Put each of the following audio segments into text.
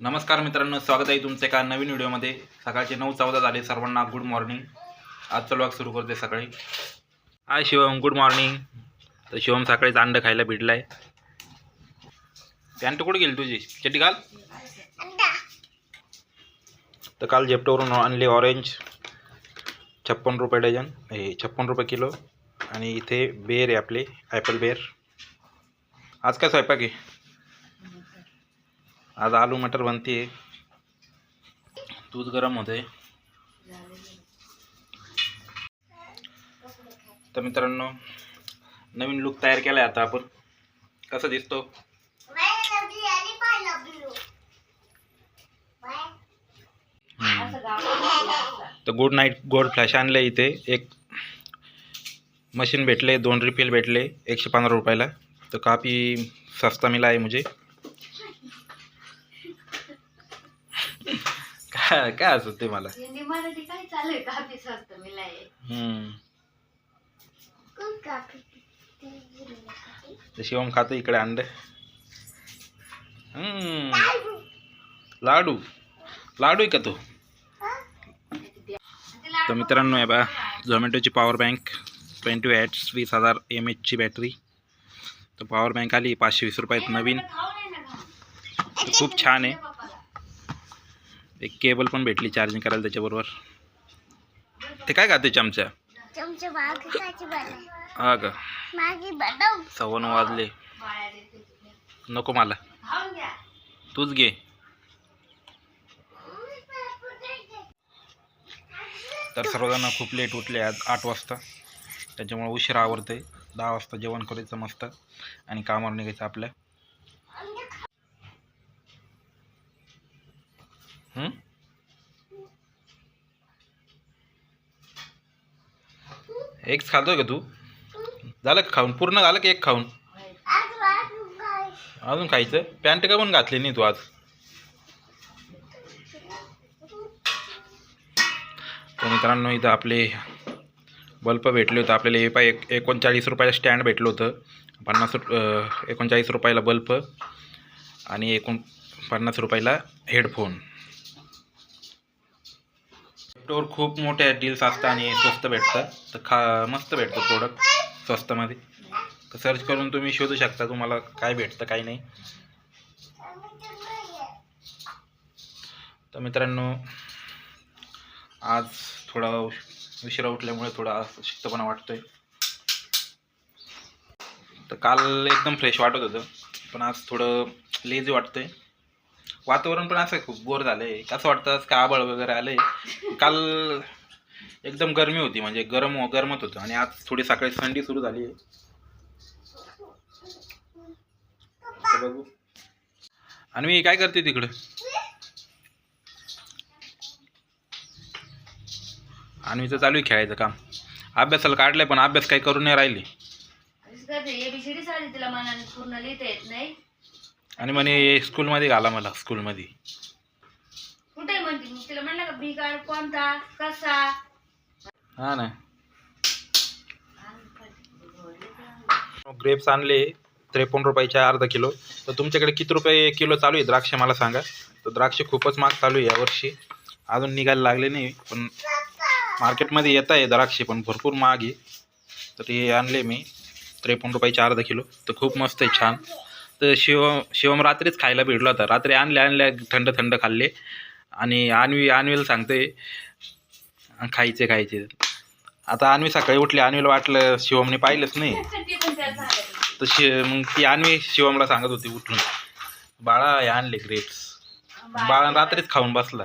नमस्कार मित्रांनो स्वागत आहे तुमचं एका नवीन व्हिडिओमध्ये. सकाळचे नऊ चौदा झाले सर्वांना गुड मॉर्निंग आजचा व्लॉग सुरू करते सकाळी. हाय शिवम गुड मॉर्निंग तर शिवम सकाळीच अंड खायला भेटला आहे पॅन्ट कुठे गेली तुझी? चटी घाल. तर काल झेप्टोवरून आणले ऑरेंज छप्पन रुपये डझन हे छप्पन रुपये किलो. आणि इथे बेर आहे आपले ॲपल बेर आज काय स्वयंपाक आहे? आज आलू मटर बनते दूध गरम होते तर मित्रांनो नवीन लुक तयार केला आहे आता आपण. कसा दिसतो? तर गुड नाईट गोल्ड फ्लॅश आणले इथे. एक मशीन भेटले दोन रिफिल भेटले एकशे पंधरा रुपयाला. तर काफी सस्ता मिला आहे मुझे. काय काय असत ते मला? हिंदी मराठी काय चालू आहे काफी स्वस्त मिलाय. हम्म. तर शिवम खातो इकडे अंड. हम्म. लाडू. लाडू. आहे का तो? तर मित्रांनो आहे. बा झोमॅटोची पॉवर बँक ट्वेंटी वॅट्स वीस हजार एम एचची बॅटरी तर पॉवर बँक आली पाचशे वीस रुपयात नवीन. खूप छान आहे. एक केबल पण भेटली चार्जिंग करायला त्याच्याबरोबर. ते काय खाते चमच्या हा का? सव्वा नऊ वाजले. नको मला. तूच घे. तर सर्वजण खूप लेट उठले आज आठ वाजता. त्याच्यामुळे उशीर आवरते दहा वाजता जेवण करायचं मस्त. आणि कामावर निघायचं आपल्या एक एकच खातोय का तू? झालं का खाऊन? पूर्ण झालं का एक खाऊन? अजून खायचं? पॅन्ट का पण घातली नाही तू आज? तर मित्रांनो इथं आपले बल्ब भेटले होते. आपल्याला हे पाय एक एकोणचाळीस रुपयाला स्टँड भेटलं होतं. पन्नास रुप एकोणचाळीस रुपयाला बल्ब आणि एकोण पन्नास रुपयाला हेडफोन. स्टोर खूप मोठ्या डील्स असतात आणि स्वस्त भेटतं तर खा मस्त भेटतं प्रोडक्ट स्वस्तामध्ये. तर सर्च करून तुम्ही शोधू शकता तुम्हाला काय भेटतं काय नाही. तर मित्रांनो आज थोडा उशिरा उठल्यामुळे थोडा शिक्तपणा वाटतोय. तर काल एकदम फ्रेश वाटत होतं पण आज थोडं लेझी वाटतंय. वातावरण पण असं खूप बोर झालंय. कसं वाटतं आज का आबळ वगैरे आलं आहे काल एकदम गरमी होती म्हणजे गरम हो-, गरमत होतं. आणि आज थोडी सकाळी थंडी सुरू झाली आहे. बघू. आणि मी काय करते तिकडं? आणि तर चालू आहे खेळायचं काम. अभ्यासाला काढलंय पण अभ्यास काही करून नाही राहिली. तिला मनाने पूर्ण लिहिता येत नाही. आणि म्हणे स्कूलमध्ये घाला मला स्कूलमध्ये कुठे म्हणते? मग तिला म्हणलं का बी कार्ड कोणता? कसा? हा ना. ग्रेप्स आणले त्रेपन्न रुपयाचे अर्धा किलो. तर तुमच्याकडे किती रुपये किलो चालू आहे? द्राक्ष मला सांगा. तर द्राक्ष खूपच महाग चालू आहे यावर्षी अजून निघायला लागले नाही पण मार्केटमध्ये येत आहे द्राक्षे पण भरपूर महाग आहे. तर हे आणले मी त्रेपन्न रुपयाचे अर्धा किलो. तर खूप मस्त आहे छान. तर शिवम शिवम रात्रीच खायला भेटला होता. रात्री आणले आणल्या थंड थंड खाल्ले. आणि आणवी आणवीला सांगते खायचे खायचे. आता आणवी सकाळी उठली आणवीला वाटलं शिवमने पाहिलंच नाही. तर शि मग ती आणवी शिवमला सांगत होती उठून. बाळा हे आणले ग्रेप्स बाळा रात्रीच खाऊन बसला.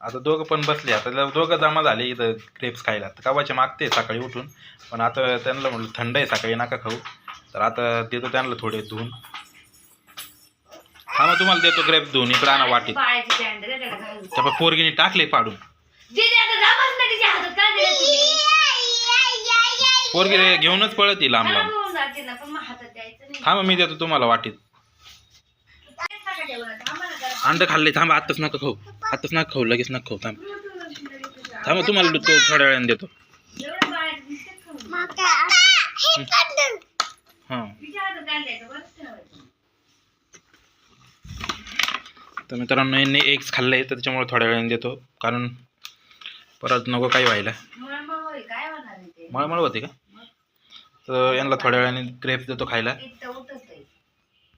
आता दोघं पण बसले. आता दोघं जमा झाले इथं ग्रेप्स खायला. तर कवाचे मागते सकाळी उठून. पण आता त्यांना म्हटलं थंड आहे सकाळी नका खाऊ. तर आता देतो त्यांना थोडे धुवून. हा मग तुम्हाला देतो ग्रेप्स धुवून. इकडं आणा वाटीत. त्या पोरगीने टाकले पाडून. पोरगी घेऊनच पळत येईल लांब लांब. पण मग मी देतो तुम्हाला वाटीत तेच नका ठेवू ना. थांबा ना जरा. अंड खाल्ले थांबा आत्ताच नका खाऊ. आत्ताच नका खाऊ लगेच नका खाऊ थांब. थांबा तुम्हाला तो थोड्या वेळाने देतो. हे तर मित्रांनो यांनी एग्स खाल्ले तर त्याच्यामुळे थोड्या वेळाने देतो. कारण परत नको काही व्हायला. मळमळ होईल काय होणार आहे ते? मळमळ होते का? तर यांना थोड्या वेळाने ग्रेप्स देतो खायला.